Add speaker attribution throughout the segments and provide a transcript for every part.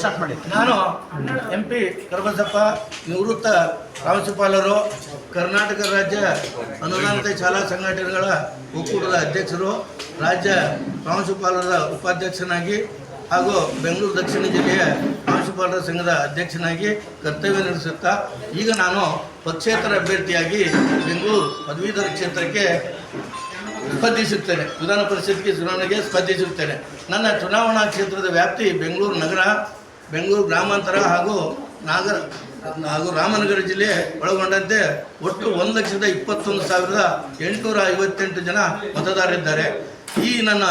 Speaker 1: Start ಮಾಡಿ.
Speaker 2: ನಾನು M P Karabasappa, ನಿವೃತ್ತ ಪ್ರಾಂಶುಪಾಲರು, ಕರ್ನಾಟಕ ರಾಜ್ಯ ಅನುದಾನಿತ ಶಾಲಾ ಸಂಘಟನೆಗಳ ಒಕ್ಕೂಟದ ಅಧ್ಯಕ್ಷರು, ರಾಜ್ಯ ಪ್ರಾಂಶುಪಾಲರ ಉಪಾಧ್ಯಕ್ಷನಾಗಿ ಹಾಗೂ ಬೆಂಗಳೂರು ದಕ್ಷಿಣ ಜಿಲ್ಲೆಯ ಪ್ರಾಂಶುಪಾಲರ ಸಂಘದ ಅಧ್ಯಕ್ಷನಾಗಿ ಕರ್ತವ್ಯ ನಡೆಸುತ್ತಾ, ಈಗ ನಾನು ಪಕ್ಷೇತರ ಅಭ್ಯರ್ಥಿಯಾಗಿ ಬೆಂಗಳೂರು ಪದವೀಧರ ಕ್ಷೇತ್ರಕ್ಕೆ ಸ್ಪರ್ಧಿಸುತ್ತೇನೆ. ವಿಧಾನ ಪರಿಷತ್ಗೆ ಚುನಾವಣೆಗೆ ಸ್ಪರ್ಧಿಸುತ್ತೇನೆ. ನನ್ನ ಚುನಾವಣಾ ಕ್ಷೇತ್ರದ ವ್ಯಾಪ್ತಿ ಬೆಂಗಳೂರು ನಗರ, ಬೆಂಗಳೂರು ಗ್ರಾಮಾಂತರ ಹಾಗೂ ನಾಗರ, ಹಾಗೂ ರಾಮನಗರ ಜಿಲ್ಲೆ ಒಳಗೊಂಡಂತೆ ಒಟ್ಟು ಒಂದು ಲಕ್ಷದ ಇಪ್ಪತ್ತೊಂದು ಸಾವಿರದ ಎಂಟುನೂರ ಐವತ್ತೆಂಟು ಜನ ಮತದಾರರಿದ್ದಾರೆ. ಈ ನನ್ನ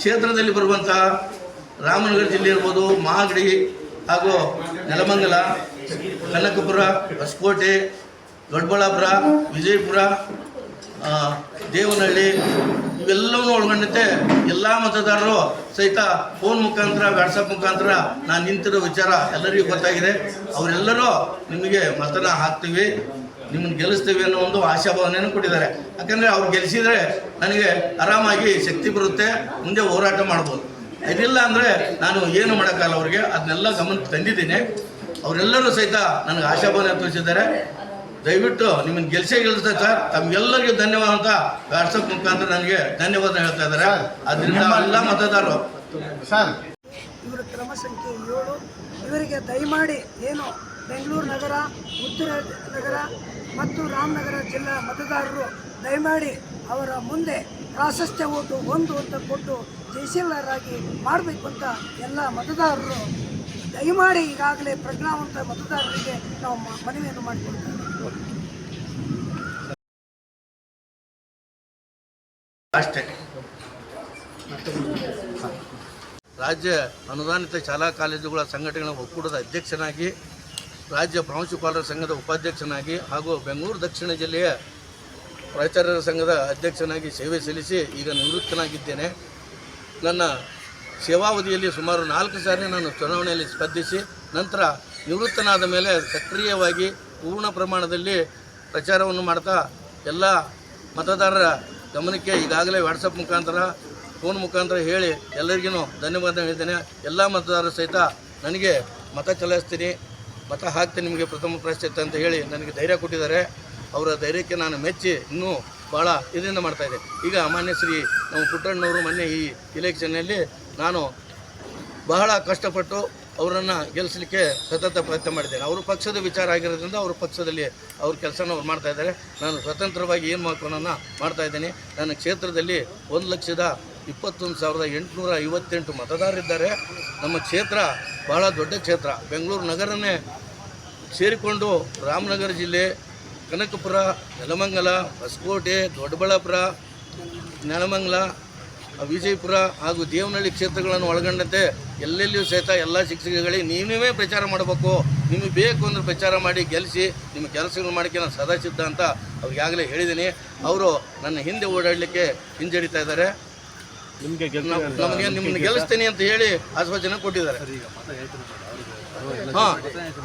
Speaker 2: ಕ್ಷೇತ್ರದಲ್ಲಿ ಬರುವಂತಹ ರಾಮನಗರ ಜಿಲ್ಲೆ ಇರ್ಬೋದು, ಮಾಗಡಿ ಹಾಗೂ ನೆಲಮಂಗಲ, ಕನಕಪುರ, ಹೊಸಕೋಟೆ, ದೊಡ್ಡಬಳ್ಳಾಪುರ, ವಿಜಯಪುರ ದೇವನಹಳ್ಳಿ, ಇವೆಲ್ಲವನ್ನೂ ಒಳಗೊಂಡಂತೆ ಎಲ್ಲ ಮತದಾರರು ಸಹಿತ ಫೋನ್ ಮುಖಾಂತರ ವ್ಯಾಟ್ಸಪ್ ಮುಖಾಂತರ ನಾನು ನಿಂತಿರೋ ವಿಚಾರ ಎಲ್ಲರಿಗೂ ಗೊತ್ತಾಗಿದೆ. ಅವರೆಲ್ಲರೂ ನಿಮಗೆ ಮತನ ಹಾಕ್ತೀವಿ, ನಿಮ್ಮನ್ನು ಗೆಲ್ಲಿಸ್ತೀವಿ ಅನ್ನೋ ಒಂದು ಆಶಾಭಾವನೆಯನ್ನು ಕೊಟ್ಟಿದ್ದಾರೆ. ಯಾಕಂದರೆ ಅವ್ರು ಗೆಲ್ಲಿಸಿದರೆ ನನಗೆ ಆರಾಮಾಗಿ ಶಕ್ತಿ ಬರುತ್ತೆ, ಮುಂದೆ ಹೋರಾಟ ಮಾಡ್ಬೋದು. ಇದಿಲ್ಲ ಅಂದರೆ ನಾನು ಏನು ಮಾಡೋಕ್ಕಲ್ಲ ಅವ್ರಿಗೆ. ಅದನ್ನೆಲ್ಲ ಗಮನಕ್ಕೆ ತಂದಿದ್ದೀನಿ. ಅವರೆಲ್ಲರೂ ಸಹಿತ ನನಗೆ ಆಶಾಭಾವನೆ ತೋರಿಸಿದ್ದಾರೆ. ದಯವಿಟ್ಟು ನಿಮ್ಮನ್ನು ಗೆಲ್ಸೇ ಗೆಲ್ಸ್ತಾರೆ ಸರ್ ತಮ್ಗೆಲ್ಲರಿಗೂ ಧನ್ಯವಾದ. ಅಂತ ವಾಟ್ಸಪ್ ಮುಖಾಂತರ ನನಗೆ ಧನ್ಯವಾದ ಹೇಳ್ತಾ ಇದ್ದಾರೆ. ಅದರಿಂದ ಎಲ್ಲ ಮತದಾರರು.
Speaker 1: ಸರ್.
Speaker 3: ಇವರ ಕ್ರಮ ಸಂಖ್ಯೆ ಏಳು. ಇವರಿಗೆ ದಯಮಾಡಿ ಏನು ಬೆಂಗಳೂರು ನಗರ ಉತ್ತರ ನಗರ ಮತ್ತು ರಾಮನಗರ ಜಿಲ್ಲಾ ಮತದಾರರು ದಯಮಾಡಿ ಅವರ ಮುಂದೆ ಪ್ರಾಶಸ್ತ್ಯ ಓಟು ಒಂದು ಅಂತ ಕೊಟ್ಟು ಜಯಶೀಲರಾಗಿ ಮಾಡಬೇಕು ಅಂತ ಎಲ್ಲ ಮತದಾರರು ದಯಮಾಡಿ ಈಗಾಗಲೇ ಪ್ರಜ್ಞಾವಂತ ಮತದಾರರಿಗೆ ನಾವು ಮನವಿಯನ್ನು ಮಾಡಿಕೊಳ್ತೇವೆ.
Speaker 2: ಅಷ್ಟೇ ರಾಜ್ಯ ಅನುದಾನಿತ ಶಾಲಾ ಕಾಲೇಜುಗಳ ಸಂಘಟನೆಗಳ ಒಕ್ಕೂಟದ ಅಧ್ಯಕ್ಷನಾಗಿ, ರಾಜ್ಯ ಪ್ರಾಂಶುಪಾಲರ ಸಂಘದ ಉಪಾಧ್ಯಕ್ಷನಾಗಿ ಹಾಗೂ ಬೆಂಗಳೂರು ದಕ್ಷಿಣ ಜಿಲ್ಲೆಯ ಪ್ರಾಚಾರ್ಯರ ಸಂಘದ ಅಧ್ಯಕ್ಷನಾಗಿ ಸೇವೆ ಸಲ್ಲಿಸಿ ಈಗ ನಿವೃತ್ತನಾಗಿದ್ದೇನೆ. ನನ್ನ ಸೇವಾವಧಿಯಲ್ಲಿ ಸುಮಾರು ನಾಲ್ಕು ಸಾರಿ ನಾನು ಚುನಾವಣೆಯಲ್ಲಿ ಸ್ಪರ್ಧಿಸಿ, ನಂತರ ನಿವೃತ್ತನಾದ ಮೇಲೆ ಸಕ್ರಿಯವಾಗಿ ಪೂರ್ಣ ಪ್ರಮಾಣದಲ್ಲಿ ಪ್ರಚಾರವನ್ನು ಮಾಡ್ತಾ ಎಲ್ಲ ಮತದಾರರ ಗಮನಕ್ಕೆ ಈಗಾಗಲೇ ವಾಟ್ಸಪ್ ಮುಖಾಂತರ ಫೋನ್ ಮುಖಾಂತರ ಹೇಳಿ ಎಲ್ಲರಿಗೂ ಧನ್ಯವಾದ ಹೇಳ್ತೇನೆ. ಎಲ್ಲ ಮತದಾರರು ಸಹಿತ ನನಗೆ ಮತ ಚಲಾಯಿಸ್ತೀನಿ, ಮತ ಹಾಕ್ತೀನಿ ನಿಮಗೆ ಪ್ರಥಮ ಪ್ರಾಶಸ್ತ್ಯ ಅಂತ ಹೇಳಿ ನನಗೆ ಧೈರ್ಯ ಕೊಟ್ಟಿದ್ದಾರೆ. ಅವರ ಧೈರ್ಯಕ್ಕೆ ನಾನು ಮೆಚ್ಚಿ ಇನ್ನೂ ಭಾಳ ಇದರಿಂದ ಮಾಡ್ತಾಯಿದ್ದೆ ಈಗ ಮಾನ್ಯ ಶ್ರೀ ನಮ್ಮ ಪುಟ್ಟಣ್ಣವರು ಮೊನ್ನೆ ಈ ಇಲೆಕ್ಷನ್ನಲ್ಲಿ ನಾನು ಬಹಳ ಕಷ್ಟಪಟ್ಟು ಅವರನ್ನು ಗೆಲ್ಲಿಸಲಿಕ್ಕೆ ಸತತ ಪ್ರಯತ್ನ ಮಾಡಿದ್ದೇನೆ ಅವರು ಪಕ್ಷದ ವಿಚಾರ ಆಗಿರೋದ್ರಿಂದ ಅವರು ಪಕ್ಷದಲ್ಲಿ ಅವ್ರ ಕೆಲಸನ ಅವ್ರು ಮಾಡ್ತಾ ಇದ್ದಾರೆ. ನಾನು ಸ್ವತಂತ್ರವಾಗಿ ಏನು ಮಾಡ್ಕೊಳನ್ನ ಮಾಡ್ತಾ ಇದ್ದೀನಿ, ನನ್ನ ಕ್ಷೇತ್ರದಲ್ಲಿ ಒಂದು ಲಕ್ಷದ ಇಪ್ಪತ್ತೊಂದು ಸಾವಿರದ ಎಂಟುನೂರ ಐವತ್ತೆಂಟು ಮತದಾರರಿದ್ದಾರೆ ನಮ್ಮ ಕ್ಷೇತ್ರ ಬಹಳ ದೊಡ್ಡ ಕ್ಷೇತ್ರ. ಬೆಂಗಳೂರು ನಗರನೇ ಸೇರಿಕೊಂಡು ರಾಮನಗರ ಜಿಲ್ಲೆ, ಕನಕಪುರ, ನೆಲಮಂಗಲ, ಹೊಸಕೋಟೆ, ದೊಡ್ಡಬಳ್ಳಾಪುರ, ನೆಲಮಂಗಲ ವಿಜಯಪುರ ಹಾಗೂ ದೇವನಹಳ್ಳಿ ಕ್ಷೇತ್ರಗಳನ್ನು ಒಳಗೊಂಡಂತೆ ಎಲ್ಲೆಲ್ಲಿಯೂ ಸಹಿತ ಎಲ್ಲ ಶಿಕ್ಷಕಗಳಿಗೆ ನೀವೇ ಪ್ರಚಾರ ಮಾಡಬೇಕು. ನಿಮಗೆ ಬೇಕು ಅಂದ್ರೆ ಪ್ರಚಾರ ಮಾಡಿ ಗೆಲ್ಲಿಸಿ ನಿಮ್ಮ ಕೆಲಸಗಳು ಮಾಡೋಕ್ಕೆ ನಾನು ಸದಾ ಸಿದ್ಧ ಅಂತ ಅವ್ರಿಗಾಗಲೇ ಹೇಳಿದ್ದೀನಿ. ಅವರು ನನ್ನ ಹಿಂದೆ ಓಡಾಡಲಿಕ್ಕೆ ಹಿಂಜರಿತಾ ಇದ್ದಾರೆ.
Speaker 1: ನಿಮಗೆ
Speaker 2: ನಮ್- ನಮಗೆ ನಿಮ್ಮನ್ನು ಗೆಲ್ಲಿಸ್ತೀನಿ ಅಂತ ಹೇಳಿ ಆಶ್ವಾಸನೆ ಕೊಟ್ಟಿದ್ದಾರೆ. ಹಾಂ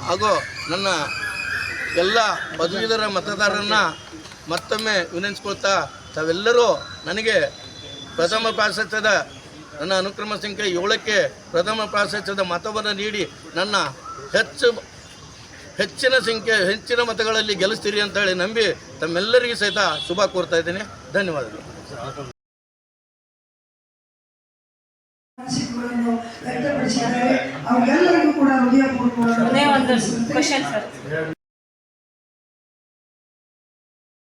Speaker 2: ಹಾಗೂ ನನ್ನ ಎಲ್ಲ ಪದವೀಧರ ಮತದಾರರನ್ನ ಮತ್ತೊಮ್ಮೆ ವಿನಂತಿಸ್ಕೊಳ್ತಾ ತಾವೆಲ್ಲರೂ ನನಗೆ ಪ್ರಥಮ ಪ್ರಾಶಸ್ತ್ಯದ ನನ್ನ ಅನುಕ್ರಮ ಸಂಖ್ಯೆ ಏಳಕ್ಕೆ ಪ್ರಥಮ ಪ್ರಾಶಸ್ತ್ಯದ ಮತವನ್ನು ನೀಡಿ ನನ್ನ ಹೆಚ್ಚು ಹೆಚ್ಚಿನ ಸಂಖ್ಯೆ ಹೆಚ್ಚಿನ ಮತಗಳಲ್ಲಿ ಗೆಲ್ಲಿಸ್ತೀರಿ ಅಂತ ಹೇಳಿ ನಂಬಿ ತಮ್ಮೆಲ್ಲರಿಗೂ ಸಹಿತ ಶುಭ ಕೋರ್ತಾ ಇದ್ದೀನಿ. ಧನ್ಯವಾದಗಳು.
Speaker 3: ಅವರೆಲ್ಲರಿಗೂ ಕೂಡ